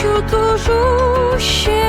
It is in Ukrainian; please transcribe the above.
хочу, дуже ще.